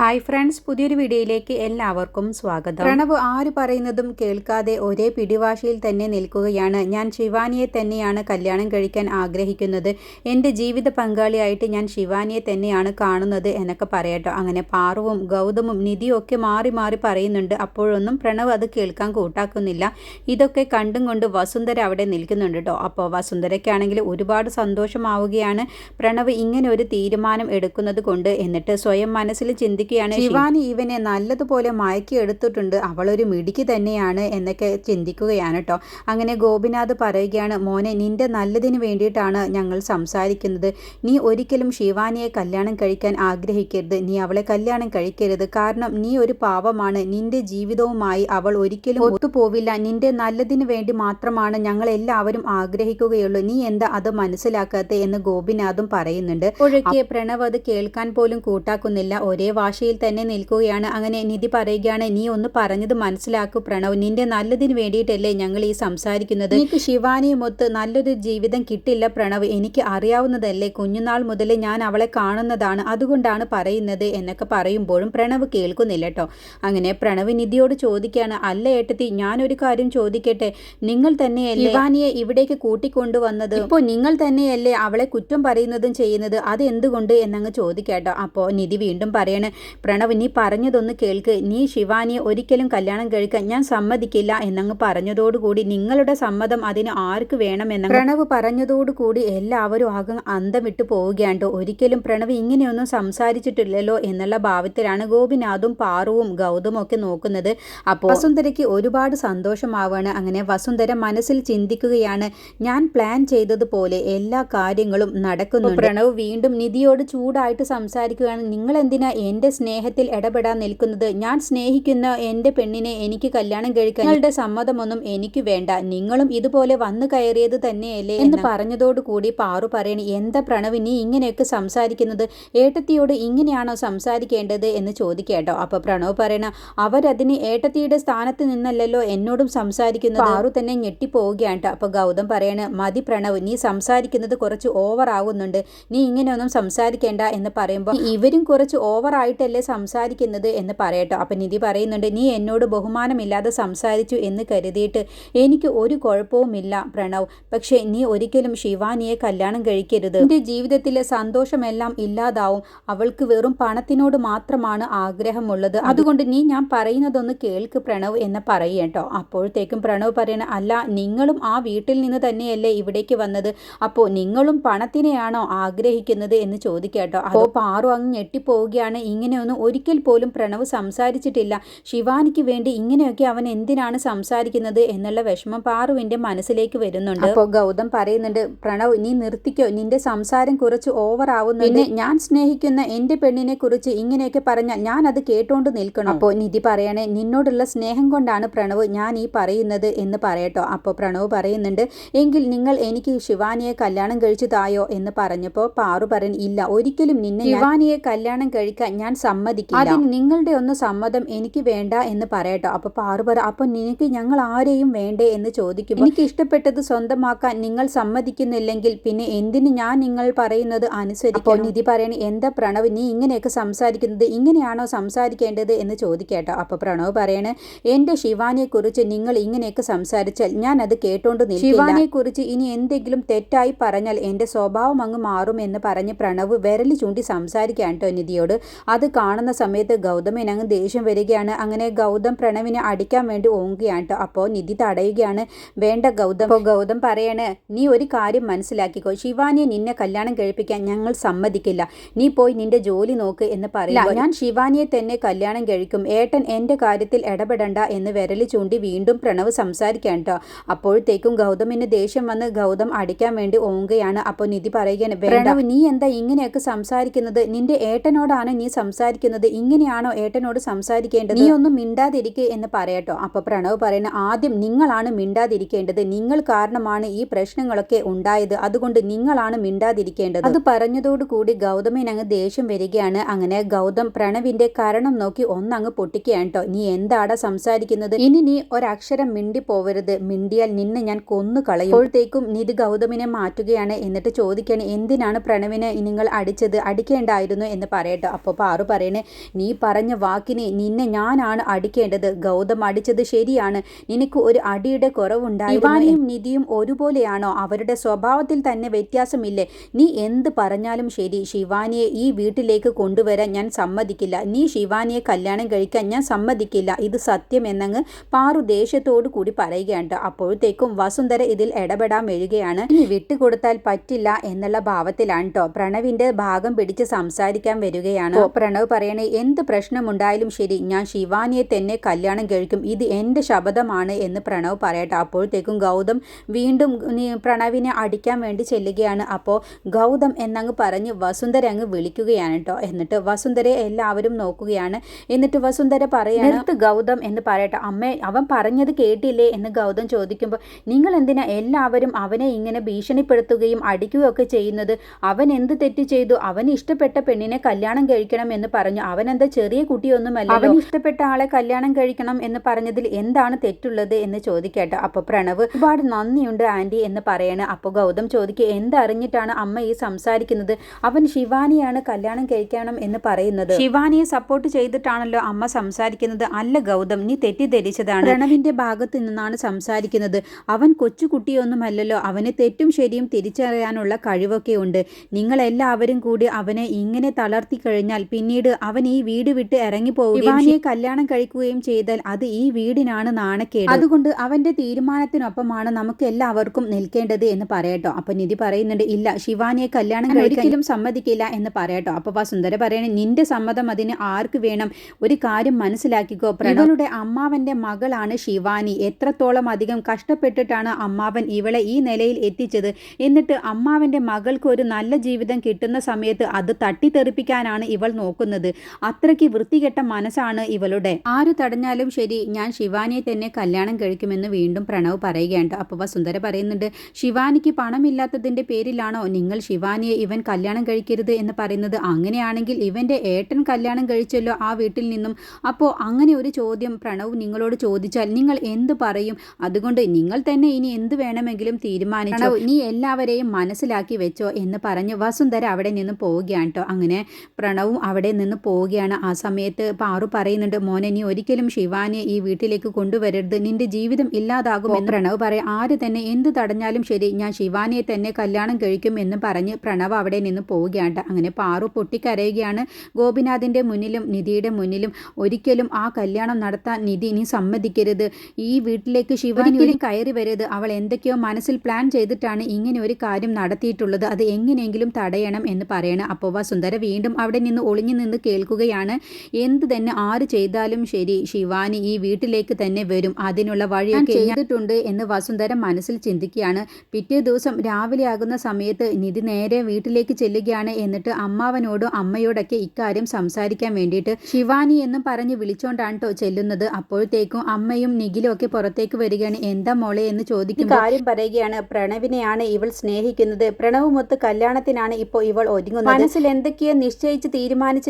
Hi friends പുതിയൊരു വീഡിയോയിലേക്ക് എല്ലാവർക്കും സ്വാഗതം. പ്രണവ് ആര് പറയുന്നതും കേൾക്കാതെ ഒരേ പിടിവാശിയിൽ തന്നെ നിൽക്കുകയാണ്. ഞാൻ ശിവാനിയെ തന്നെയാണ് കല്യാണം കഴിക്കാൻ ആഗ്രഹിക്കുന്നത്. എന്റെ ജീവിത പങ്കാളിയായിട്ട് ഞാൻ ശിവാനിയെ തന്നെയാണ് കാണുന്നത് എന്നൊക്കെ പറയട്ടോ. അങ്ങനെ പാറുവും ഗൗതമും നിധിയും ഒക്കെ മാറി മാറി പറയുന്നുണ്ട്. അപ്പോഴൊന്നും പ്രണവ് അത് കേൾക്കാൻ കൂട്ടാക്കുന്നില്ല. ഇതൊക്കെ കണ്ടും കൊണ്ട് വസുന്ധര അവിടെ നിൽക്കുന്നുണ്ട് കേട്ടോ. അപ്പോൾ വസുന്ധരയ്ക്കാണെങ്കിൽ ഒരുപാട് സന്തോഷമാവുകയാണ് പ്രണവ് ഇങ്ങനെ ഒരു തീരുമാനം എടുക്കുന്നത് കൊണ്ട്. എന്നിട്ട് സ്വയം മനസ്സിൽ ചിന്തിക്കുകയാണ് ശിവാനി ഇവനെ നല്ലതുപോലെ മയക്കി എടുത്തിട്ടുണ്ട്. അവളൊരു മിടുക്കി തന്നെയാണ് എന്നൊക്കെ ചിന്തിക്കുകയാണ് കേട്ടോ അങ്ങനെ ഗോപിനാഥ് പറയുകയാണ് മോനെ നിന്റെ നല്ലതിന് വേണ്ടിയിട്ടാണ് ഞങ്ങൾ സംസാരിക്കുന്നത്. നീ ഒരിക്കലും ശിവാനിയെ കല്യാണം കഴിക്കാൻ ആഗ്രഹിക്കരുത്. നീ അവളെ കല്യാണം കഴിക്കരുത്. കാരണം നീ ഒരു പാവമാണ്. നിന്റെ ജീവിതവുമായി അവൾ ഒരിക്കലും ഒത്തുപോവില്ല. നിന്റെ നല്ലതിന് വേണ്ടി മാത്രമാണ് ഞങ്ങൾ എല്ലാവരും ആഗ്രഹിക്കുകയുള്ളൂ. നീ എന്താ അത് മനസ്സിലാക്കാത്ത? എന്ന് ഗോപിനാഥും പറയുന്നുണ്ട്. ഒഴുക്കിയ പ്രണവ് അത് കേൾക്കാൻ പോലും കൂട്ടാക്കുന്നില്ല. ഒരേ വാശിയിൽ തന്നെ നിൽക്കുകയാണ്. അങ്ങനെ നിധി പറയുകയാണ്. നീ ഒന്ന് പറഞ്ഞത് മനസ്സിലാക്കൂ പ്രണവ്. നിന്റെ നല്ലതിന് വേണ്ടിയിട്ടല്ലേ ഞങ്ങൾ ഈ സംസാരിക്കുന്നത്. എനിക്ക് ശിവാനിയുമൊത്ത് നല്ലൊരു ജീവിതം കിട്ടില്ല പ്രണവ്. എനിക്ക് അറിയാവുന്നതല്ലേ. കുഞ്ഞുനാൾ മുതലേ ഞാൻ അവളെ കാണുന്നതാണ്. അതുകൊണ്ടാണ് പറയുന്നത് എന്നൊക്കെ പറയുമ്പോഴും പ്രണവ് കേൾക്കുന്നില്ല കേട്ടോ. അങ്ങനെ പ്രണവ് നിധിയോട് ചോദിക്കുകയാണ്. അല്ല ഏട്ടത്തി ഞാനൊരു കാര്യം ചോദിക്കട്ടെ. നിങ്ങൾ തന്നെയല്ലേ ശിവാനിയെ ഇവിടേക്ക് കൂട്ടിക്കൊണ്ടുവന്നത്? ഇപ്പോൾ നിങ്ങൾ തന്നെയല്ലേ അവളെ കുറ്റം പറയുന്നതും ചെയ്യുന്നത്? അത് എന്തുകൊണ്ട് എന്നങ്ങ് ചോദിക്കാട്ടോ. അപ്പോൾ നിധി വീണ്ടും പറയണ്. പ്രണവ് നീ പറഞ്ഞതൊന്ന് കേൾക്ക്. നീ ശിവാനിയെ ഒരിക്കലും കല്യാണം കഴിക്കാൻ ഞാൻ സമ്മതിക്കില്ല എന്നങ്ങ് പറഞ്ഞതോടുകൂടി നിങ്ങളുടെ സമ്മതം അതിന് ആർക്ക് വേണമെന്ന് പ്രണവ് പറഞ്ഞതോടുകൂടി എല്ലാവരും ആകെ അന്തം വിട്ടു പോവുകയാണ് ഒരിക്കലും പ്രണവ് ഇങ്ങനെയൊന്നും സംസാരിച്ചിട്ടില്ലല്ലോ എന്നുള്ള ഭാവത്തിലാണ് ഗോപിനാഥും പാറുവും ഗൗതമും ഒക്കെ നോക്കുന്നത്. അപ്പോൾ വസുന്ധരയ്ക്ക് ഒരുപാട് സന്തോഷമാവാണ്. അങ്ങനെ വസുന്ധര മനസ്സിൽ ചിന്തിക്കുകയാണ് ഞാൻ പ്ലാൻ ചെയ്തതുപോലെ എല്ലാ കാര്യങ്ങളും നടക്കുന്നു പ്രണവ് വീണ്ടും നിധിയോട് ചൂടായിട്ട് സംസാരിക്കുകയാണ്. നിങ്ങൾ എന്തിനാ എന്റെ സ്നേഹത്തിൽ ഇടപെടാൻ നിൽക്കുന്നത്. ഞാൻ സ്നേഹിക്കുന്ന എന്റെ പെണ്ണിനെ എനിക്ക് കല്യാണം കഴിക്കാൻ നിങ്ങളുടെ സമ്മതമൊന്നും എനിക്ക് വേണ്ട. നിങ്ങളും ഇതുപോലെ വന്നു കയറിയത് തന്നെയല്ലേ എന്ന് പറഞ്ഞതോടുകൂടി പാറു പറയണി എന്താ പ്രണവ് നീ ഇങ്ങനെയൊക്കെ സംസാരിക്കുന്നത്? ഏട്ടത്തിയോട് ഇങ്ങനെയാണോ സംസാരിക്കേണ്ടത്? എന്ന് ചോദിക്കേട്ടോ അപ്പൊ പ്രണവ് പറയണ അവരതിന് ഏട്ടത്തിയുടെ സ്ഥാനത്ത് നിന്നല്ലല്ലോ എന്നോടും സംസാരിക്കുന്നത്? പാറു തന്നെ ഞെട്ടിപ്പോവുകയാണ് അപ്പൊ ഗൗതം പറയണ മതി പ്രണവ് നീ സംസാരിക്കുന്നത് കുറച്ച് ഓവർ ആവുന്നുണ്ട്. നീ ഇങ്ങനെയൊന്നും സംസാരിക്കേണ്ട എന്ന് പറയുമ്പോൾ ഇവരും കുറച്ച് ഓവർ ആയിട്ടല്ലേ സംസാരിക്കുന്നത് എന്ന് പറയട്ടോ. അപ്പം നിധി പറയുന്നുണ്ട് നീ എന്നോട് ബഹുമാനമില്ലാതെ സംസാരിച്ചു എന്ന് കരുതിയിട്ട് എനിക്ക് ഒരു കുഴപ്പവുമില്ല പ്രണവ്. പക്ഷേ നീ ഒരിക്കലും ശിവാനിയെ കല്യാണം കഴിക്കരുത്. എന്റെ ജീവിതത്തിലെ സന്തോഷമെല്ലാം ഇല്ലാതാവും. അവൾക്ക് വെറും പണത്തിനോട് മാത്രമാണ് ആഗ്രഹമുള്ളത്. അതുകൊണ്ട് നീ ഞാൻ പറയുന്നതൊന്ന് കേൾക്ക് പ്രണവ് എന്ന് പറയട്ടോ. അപ്പോഴത്തേക്കും പ്രണവ് പറയണ അല്ല നിങ്ങളും ആ വീട്ടിൽ നിന്ന് തന്നെയല്ലേ ഇവിടേക്ക് വന്നത്? അപ്പോൾ നിങ്ങളും പണത്തിനെയാണോ ആഗ്രഹിക്കുന്നത്? എന്ന് ചോദിക്കട്ടോ. അപ്പോൾ പാറു അങ്ങ് ഞെട്ടിപ്പോവുകയാണ് ഇങ്ങനെയൊന്നും ഒരിക്കൽ പോലും പ്രണവ് സംസാരിച്ചിട്ടില്ല. ശിവാനിക്ക് വേണ്ടി ഇങ്ങനെയൊക്കെ അവൻ എന്തിനാണ് സംസാരിക്കുന്നത് എന്നുള്ള വിഷമം പാറുവിന്റെ മനസ്സിലേക്ക് വരുന്നുണ്ട്. അപ്പോൾ ഗൗതം പറയുന്നുണ്ട് പ്രണവ് നീ നിർത്തിക്കോ. നിന്റെ സംസാരം കുറച്ച് ഓവർ ആവുന്നു പിന്നെ ഞാൻ സ്നേഹിക്കുന്ന എന്റെ പെണ്ണിനെ കുറിച്ച് ഇങ്ങനെയൊക്കെ പറഞ്ഞാൽ ഞാൻ അത് കേട്ടോണ്ട് നിൽക്കണം. അപ്പോൾ നിധി പറയണേ നിന്നോടുള്ള സ്നേഹം കൊണ്ടാണ് പ്രണവ് ഞാൻ ഈ പറയുന്നത് എന്ന് പറയട്ടോ. അപ്പോൾ പ്രണവ് പറയുന്നുണ്ട് എങ്കിൽ നിങ്ങൾ എനിക്ക് ശിവാനിയെ കല്യാണം കഴിച്ചു തായോ എന്ന് പറഞ്ഞപ്പോൾ പാറു പറഞ്ഞു ഇല്ല ഒരിക്കലും നിന്നെ ശിവാനിയെ കല്യാണം കഴിക്കാൻ ഞാൻ സമ്മതിക്കില്ല. അതിന് നിങ്ങളുടെ ഒന്ന് സമ്മതം എനിക്ക് വേണ്ട എന്ന് പറയട്ടോ. അപ്പൊ പാറു പറ അപ്പൊ നിനക്ക് ഞങ്ങൾ ആരെയും വേണ്ടേ? എന്ന് ചോദിക്കുമ്പോൾ എനിക്ക് ഇഷ്ടപ്പെട്ടത് സ്വന്തമാക്കാൻ നിങ്ങൾ സമ്മതിക്കുന്നില്ലെങ്കിൽ പിന്നെ എന്തിന് ഞാൻ നിങ്ങൾ പറയുന്നത് അനുസരിക്കും നിധി പറയണ എന്താ പ്രണവ് നീ ഇങ്ങനെയൊക്കെ സംസാരിക്കുന്നത് ഇങ്ങനെയാണോ സംസാരിക്കേണ്ടത്? എന്ന് ചോദിക്കേട്ടോ. അപ്പൊ പ്രണവ് പറയണേ എന്റെ ശിവാനിയെ കുറിച്ച് നിങ്ങൾ ഇങ്ങനെയൊക്കെ സംസാരിച്ചാൽ ഞാൻ അത് കേട്ടോണ്ട് ശിവാനിയെ കുറിച്ച് ഇനി എന്തെങ്കിലും തെറ്റായി പറഞ്ഞാൽ എന്റെ സ്വഭാവം അങ്ങ് മാറും എന്ന് പറഞ്ഞ് പ്രണവ് വിരലി ചൂണ്ടി സംസാരിക്കാൻ കേട്ടോ നിധിയോട്. അത് കാണുന്ന സമയത്ത് ഗൗതമിന് അങ്ങ് ദേഷ്യം വരികയാണ്. അങ്ങനെ ഗൗതം പ്രണവിനെ അടിക്കാൻ വേണ്ടി ഓങ്ങുകയാണ് കേട്ടോ അപ്പോൾ നിധി തടയുകയാണ് വേണ്ട ഗൗതം. അപ്പോൾ ഗൗതം പറയാണ് നീ ഒരു കാര്യം മനസ്സിലാക്കിക്കോ. ശിവാനിയെ നിന്നെ കല്യാണം കഴിപ്പിക്കാൻ ഞങ്ങൾ സമ്മതിക്കില്ല. നീ പോയി നിന്റെ ജോലി നോക്ക് എന്ന് പറയില്ല ഞാൻ ശിവാനിയെ തന്നെ കല്യാണം കഴിക്കും. ഏട്ടൻ എന്റെ കാര്യത്തിൽ ഇടപെടണ്ട എന്ന് വിരലി ചൂണ്ടി വീണ്ടും പ്രണവ് സംസാരിക്കാൻ കേട്ടോ അപ്പോഴത്തേക്കും ഗൗതമിന് ദേഷ്യം വന്ന് ഗൗതം അടിക്കാൻ വേണ്ടി ഓങ്ങുകയാണ്. അപ്പോൾ നിധി പറയുകയാണ് പ്രണവ് നീ എന്താ ഇങ്ങനെയൊക്കെ സംസാരിക്കുന്നത്? നിന്റെ ഏട്ടനോടാണ് നീ സംസാരിക്കുന്നത് ഇങ്ങനെയാണോ ഏട്ടനോട് സംസാരിക്കേണ്ടത്? നീ ഒന്നും മിണ്ടാതിരിക്കുക എന്ന് പറയട്ടോ. അപ്പൊ പ്രണവ് പറയുന്ന ആദ്യം നിങ്ങളാണ് മിണ്ടാതിരിക്കേണ്ടത്. നിങ്ങൾ കാരണമാണ് ഈ പ്രശ്നങ്ങളൊക്കെ ഉണ്ടായത്. അതുകൊണ്ട് നിങ്ങളാണ് മിണ്ടാതിരിക്കേണ്ടത്. അത് പറഞ്ഞതോടുകൂടി ഗൗതമിന് അങ്ങ് ദേഷ്യം വരികയാണ്. അങ്ങനെ ഗൗതം പ്രണവിന്റെ കാരണം നോക്കി ഒന്നങ്ങ് പൊട്ടിക്കുകയാണ് കേട്ടോ. നീ എന്താടാ സംസാരിക്കുന്നത്? ഇനി നീ ഒരക്ഷരം മിണ്ടി പോവരുത് മിണ്ടിയാൽ നിന്നെ ഞാൻ കൊന്നു കളയും. അപ്പോഴത്തേക്കും നിധി ഗൗതമിനെ മാറ്റുകയാണ്. എന്നിട്ട് ചോദിക്കുകയാണ് എന്തിനാണ് പ്രണവിനെ നിങ്ങൾ അടിച്ചത്? അടിക്കേണ്ടായിരുന്നു എന്ന് പറയട്ടോ. അപ്പോൾ പാറു പറയണേ നീ പറഞ്ഞ വാക്കിനെ നിന്നെ ഞാനാണ് അടിക്കേണ്ടത്. ഗൗതം അടിച്ചത് ശരിയാണ്. നിനക്ക് ഒരു അടിയുടെ കുറവുണ്ടായി ഇവാനിയും നിധിയും ഒരുപോലെയാണോ? അവരുടെ സ്വഭാവത്തിൽ തന്നെ വ്യത്യാസമില്ലേ? നീ എന്ത് പറഞ്ഞാലും ശരി. ശിവാനിയെ ഈ വീട്ടിലേക്ക് കൊണ്ടുവരാൻ ഞാൻ സമ്മതിക്കില്ല. നീ ശിവാനിയെ കല്യാണം കഴിക്കാൻ ഞാൻ സമ്മതിക്കില്ല. ഇത് സത്യം എന്നങ്ങ് പാറു ദേഷ്യത്തോടു കൂടി പറയുകയാണ് അപ്പോഴത്തേക്കും വസുന്ധര ഇതിൽ ഇടപെടാൻ വരികയാണ് ഇനി വിട്ടുകൊടുത്താൽ പറ്റില്ല എന്നുള്ള ഭാവത്തിലാണ് കേട്ടോ പ്രണവിന്റെ ഭാഗം പിടിച്ച് സംസാരിക്കാൻ വരികയാണ്. പ്രണവ് പറയണേ എന്ത് പ്രശ്നമുണ്ടായാലും ശരി ഞാൻ ശിവാനിയെ തന്നെ കല്യാണം കഴിക്കും. ഇത് എന്റെ ശബദമാണ് എന്ന് പ്രണവ് പറയട്ടെ. അപ്പോഴത്തേക്കും ഗൗതം വീണ്ടും പ്രണവിനെ അടിക്കാൻ വേണ്ടി ചെല്ലുകയാണ്. അപ്പോൾ ഗൗതം എന്നങ്ങ് പറഞ്ഞ് വസുന്ധര അങ്ങ് വിളിക്കുകയാണ് കേട്ടോ എന്നിട്ട് വസുന്ധരയെ എല്ലാവരും നോക്കുകയാണ്. എന്നിട്ട് വസുന്ധര പറയാണ് "നിർത്ത് ഗൗതം എന്ന് പറയട്ടെ. അമ്മ അവൻ പറഞ്ഞത് കേട്ടില്ലേ? എന്ന് ഗൗതം ചോദിക്കുമ്പോൾ നിങ്ങൾ എന്തിനാ എല്ലാവരും അവനെ ഇങ്ങനെ ഭീഷണിപ്പെടുത്തുകയും അടിക്കുകയൊക്കെ ചെയ്യുന്നത്? അവൻ എന്ത് തെറ്റ് ചെയ്തു? അവന് ഇഷ്ടപ്പെട്ട പെണ്ണിനെ കല്യാണം കഴിക്കണം എന്ന് പറഞ്ഞു. അവൻ എന്താ ചെറിയ കുട്ടിയൊന്നുമല്ല അവൻ ഇഷ്ടപ്പെട്ട ആളെ കല്യാണം കഴിക്കണം എന്ന് പറഞ്ഞതിൽ എന്താണ് തെറ്റുള്ളത് എന്ന് ചോദിക്കട്ടെ. അപ്പോൾ പ്രണവ് ഒരുപാട് നന്ദിയുണ്ട് ആന്റി എന്ന് പറയണ. അപ്പോൾ ഗൗതം ചോദിക്കുക എന്തറിഞ്ഞിട്ടാണ് അമ്മ ഈ സംസാരിക്കുന്നത്? അവൻ ശിവാനിയാണ് കല്യാണം കഴിക്കണം എന്ന് പറയുന്നത്. ശിവാനിയെ സപ്പോർട്ട് ചെയ്തിട്ടാണല്ലോ അമ്മ സംസാരിക്കുന്നത്. അല്ല ഗൗതം നീ തെറ്റിദ്ധരിച്ചതാണ്. പ്രണവിന്റെ ഭാഗത്ത് നിന്നാണ് സംസാരിക്കുന്നത്. അവൻ കൊച്ചുകുട്ടിയൊന്നുമല്ലല്ലോ അവന് തെറ്റും ശരിയും തിരിച്ചറിയാനുള്ള കഴിവൊക്കെ ഉണ്ട്. നിങ്ങൾ എല്ലാവരും കൂടി അവനെ ഇങ്ങനെ തളർത്തി കഴിഞ്ഞാൽ പിന്നീട് അവൻ ഈ വീട് വിട്ട് ഇറങ്ങി ഇവാനിയെ കല്യാണം കഴിക്കുകയും ചെയ്താൽ അത് ഈ വീടിനാണ് നാണക്കേട്. അതുകൊണ്ട് അവന്റെ തീരുമാനത്തിനൊപ്പമാണ് നമുക്ക് എല്ലാവർക്കും നിൽക്കേണ്ടത് എന്ന് പറയട്ടോ. അപ്പൊ നിധി പറയുന്നുണ്ട് ഇല്ല ശിവാനിയെ കല്യാണം കഴിക്കാനും ഒരിക്കലും സമ്മതിക്കില്ല എന്ന് പറയട്ടോ. അപ്പൊ വസുന്ധര പറയണേ നിന്റെ സമ്മതം അതിന് ആർക്ക് വേണം? ഒരു കാര്യം മനസ്സിലാക്കിക്കോ. പ്രണവളുടെ അമ്മാവന്റെ മകളാണ് ശിവാനി. എത്രത്തോളം അധികം കഷ്ടപ്പെട്ടിട്ടാണ് അമ്മാവൻ ഇവളെ ഈ നിലയിൽ എത്തിച്ചത്? എന്നിട്ട് അമ്മാവന്റെ മകൾക്ക് ഒരു നല്ല ജീവിതം കിട്ടുന്ന സമയത്ത് അത് തട്ടിത്തെറിപ്പിക്കാനാണ് ഇവൾ നോക്കുന്നത് അത്രയ്ക്ക് വൃത്തികെട്ട മനസ്സാണ് ഇവളുടെ. ആര് തടഞ്ഞാലും ശരി ഞാൻ ശിവാനിയെ തന്നെ കല്യാണം കഴിക്കുമെന്ന് വീണ്ടും പ്രണവ് പറയുകയുണ്ട് അപ്പോൾ വസുന്ധര പറയുന്നുണ്ട് ശിവാനിക്ക് പണമില്ലാത്തതിന്റെ പേരിലാണോ നിങ്ങൾ ശിവാനിയെ ഇവൻ കല്യാണം കഴിക്കരുത് എന്ന് പറയുന്നത്? അങ്ങനെയാണെങ്കിൽ ഇവന്റെ ഏട്ടൻ കല്യാണം കഴിച്ചല്ലോ ആ വീട്ടിൽ നിന്നും. അപ്പോൾ അങ്ങനെ ഒരു ചോദ്യം പ്രണവ് നിങ്ങളോട് ചോദിച്ചാൽ നിങ്ങൾ എന്ത് പറയും? അതുകൊണ്ട് നിങ്ങൾ തന്നെ ഇനി എന്ത് വേണമെങ്കിലും തീരുമാനിച്ചോ? നീ എല്ലാവരെയും മനസ്സിലാക്കി വെച്ചോ എന്ന് പറഞ്ഞ് വസുന്ധര അവിടെ നിന്ന് പോവുകയാണ് കേട്ടോ അങ്ങനെ പ്രണവും അവിടെ നിന്ന് പോവുകയാണ്. ആ സമയത്ത് പാറു പറയുന്നുണ്ട് മോനെ നീ ഒരിക്കലും ശിവാനിയെ ഈ വീട്ടിലേക്ക് കൊണ്ടുവരരുത്. നിന്റെ ജീവിതം ഇല്ലാതാകും എന്ന് പ്രണവ് പറയും. ആര് തന്നെ എന്ത് തടഞ്ഞാലും ശരി ഞാൻ ശിവാനിയെ തന്നെ കല്യാണം കഴിക്കും എന്ന് പറഞ്ഞ് പ്രണവ് അവിടെ നിന്ന് പോവുകയാണ്. അങ്ങനെ പാറു പൊട്ടിക്കരയുകയാണ്. ഗോപിനാഥിന്റെ മുന്നിലും നിധിയുടെ മുന്നിലും ഒരിക്കലും ആ കല്യാണം നടത്താൻ നിധി നീ സമ്മതിക്കരുത്. ഈ വീട്ടിലേക്ക് ശിവാനി ഒരിക്കലും കയറി വരരുത്. അവൾ എന്തൊക്കെയോ മനസ്സിൽ പ്ലാൻ ചെയ്തിട്ടാണ് ഇങ്ങനെ ഒരു കാര്യം നടത്തിയിട്ടുള്ളത്. അത് എങ്ങനെയെങ്കിലും തടയണം എന്ന് പറയണം. അപ്പോവ സുന്ദര വീണ്ടും അവിടെ നിന്ന് ഒളിഞ്ഞു നിന്ന് കേൾക്കുകയാണ്. എന്ത് തന്നെ ആര് ചെയ്താലും ശരി ശിവാനി ഈ വീട്ടിലേക്ക് തന്നെ വരും. അതിനുള്ള വഴിയൊക്കെ ചെയ്തിട്ടുണ്ട് എന്ന് വസുന്ധര മനസ്സിൽ ചിന്തിക്കുകയാണ്. പിറ്റേ ദിവസം രാവിലെ ആകുന്ന സമയത്ത് നിധി നേരെ വീട്ടിലേക്ക് ചെല്ലുകയാണ് എന്നിട്ട് അമ്മാവനോടും അമ്മയോടൊക്കെ ഇക്കാര്യം സംസാരിക്കാൻ വേണ്ടിയിട്ട് ശിവാനി എന്നും പറഞ്ഞ് വിളിച്ചോണ്ടാണ് കേട്ടോ ചെല്ലുന്നത്. അപ്പോഴത്തേക്കും അമ്മയും നിഖിലും ഒക്കെ പുറത്തേക്ക് വരികയാണ്. എന്താ മോളെ എന്ന് ചോദിക്കും കാര്യം പറയുകയാണ്. പ്രണവിനെയാണ് ഇവൾ സ്നേഹിക്കുന്നത്. പ്രണവുമൊത്ത് കല്യാണത്തിനാണ് ഇപ്പോൾ ഇവൾ ഒരുങ്ങുന്നത്. മനസ്സിൽ എന്തൊക്കെയോ നിശ്ചയിച്ച്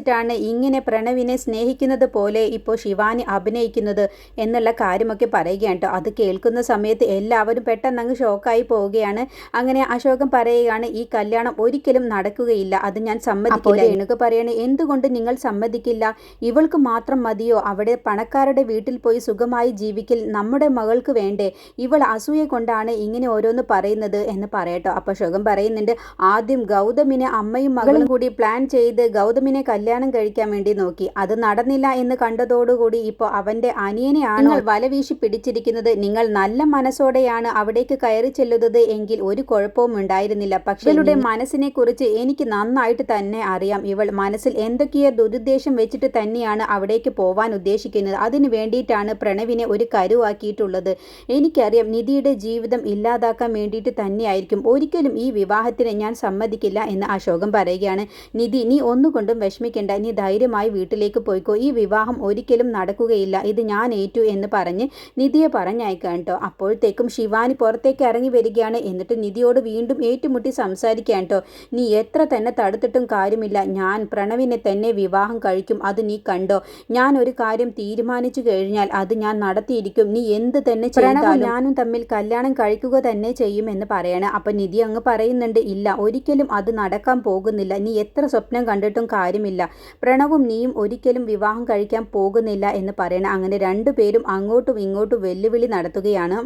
തീരുമാനിച്ചിട്ടാണ് ഇങ്ങനെ പ്രണവിനെ സ്നേഹിക്കുന്നത് പോലെ ഇപ്പോൾ ശിവാനി അഭിനയിക്കുന്നത് എന്നുള്ള കാര്യമൊക്കെ പറയുകയാണ് കേട്ടോ. അത് കേൾക്കുന്ന സമയത്ത് എല്ലാവരും പെട്ടെന്ന് അങ്ങ് ഷോക്കായി പോവുകയാണ്. അങ്ങനെ അശോകം പറയുകയാണ് ഈ കല്യാണം ഒരിക്കലും നടക്കുകയില്ല. അത് ഞാൻ സമ്മതിക്കില്ല. എനിക്ക് പറയണേ എന്തുകൊണ്ട് നിങ്ങൾ സമ്മതിക്കില്ല? ഇവൾക്ക് മാത്രം മതിയോ? അവിടെ പണക്കാരുടെ വീട്ടിൽ പോയി സുഖമായി ജീവിക്കൽ നമ്മുടെ മകൾക്ക് വേണ്ടേ? ഇവൾ അസൂയ കൊണ്ടാണ് ഇങ്ങനെ ഓരോന്ന് പറയുന്നത് എന്ന് പറയട്ടോ അപ്പോൾ അശോകം പറയുന്നുണ്ട് ആദ്യം ഗൗതമിനെ അമ്മയും മകളും കൂടി പ്ലാൻ ചെയ്ത് ഗൗതമിനെ കല്യാണം കഴിക്കാൻ വേണ്ടി നോക്കി. അത് നടന്നില്ല എന്ന് കണ്ടതോടുകൂടി ഇപ്പോൾ അവന്റെ അനിയനെയാണ് നിങ്ങൾ വലവീശി പിടിച്ചിരിക്കുന്നത്? നിങ്ങൾ നല്ല മനസ്സോടെയാണ് അവിടേക്ക് കയറി ചെല്ലുന്നത് എങ്കിൽ ഒരു കുഴപ്പവും ഉണ്ടായിരുന്നില്ല. പക്ഷേ ഇവളുടെ മനസ്സിനെ കുറിച്ച് എനിക്ക് നന്നായിട്ട് തന്നെ അറിയാം. ഇവൾ മനസ്സിൽ എന്തൊക്കെയോ ദുരുദ്ദേശം വെച്ചിട്ട് തന്നെയാണ് അവിടേക്ക് പോവാൻ ഉദ്ദേശിക്കുന്നത്. അതിനു വേണ്ടിയിട്ടാണ് പ്രണവിനെ ഒരു കരുവാക്കിയിട്ടുള്ളത്. എനിക്കറിയാം നിധിയുടെ ജീവിതം ഇല്ലാതാക്കാൻ വേണ്ടിയിട്ട് തന്നെയായിരിക്കും. ഒരിക്കലും ഈ വിവാഹത്തിന് ഞാൻ സമ്മതിക്കില്ല എന്ന് അശോകം പറയുകയാണ്. നിധി നീ ഒന്നുകൊണ്ടും വിഷമിക്കേണ്ട നീ ധൈര്യമായി വീട്ടിലേക്ക് പോയിക്കോ. ഈ വിവാഹം ഒരിക്കലും നടക്കുകയില്ല. ഇത് ഞാൻ ഏറ്റു എന്ന് പറഞ്ഞ് നിധിയെ പറഞ്ഞയക്കാം കേട്ടോ. അപ്പോഴത്തേക്കും ശിവാനി പുറത്തേക്ക് ഇറങ്ങി വരികയാണ്. എന്നിട്ട് നിധിയോട് വീണ്ടും ഏറ്റുമുട്ടി സംസാരിക്കാൻ കേട്ടോ. നീ എത്ര തന്നെ തടുത്തിട്ടും കാര്യമില്ല. ഞാൻ പ്രണവിനെ തന്നെ വിവാഹം കഴിക്കും. അത് നീ കണ്ടോ. ഞാൻ ഒരു കാര്യം തീരുമാനിച്ചു കഴിഞ്ഞാൽ അത് ഞാൻ നടത്തിയിരിക്കും. നീ എന്ത് തന്നെ ചെയ്താലും ഞാനും തമ്മിൽ കല്യാണം കഴിക്കുക തന്നെ ചെയ്യുമെന്ന് പറയണം. അപ്പൊ നിധി അങ്ങ് പറയുന്നുണ്ട് ഇല്ല ഒരിക്കലും അത് നടക്കാൻ പോകുന്നില്ല. നീ എത്ര സ്വപ്നം കണ്ടിട്ടും കാര്യമില്ല. പോകുന്നില്ല പ്രണവും നീയും ഒരിക്കലും വിവാഹം കഴിക്കാൻ പോകുന്നില്ല എന്ന് പറയണം അങ്ങനെ രണ്ടുപേരും അങ്ങോട്ടും ഇങ്ങോട്ടും വെല്ലുവിളി നടത്തുകയാണ്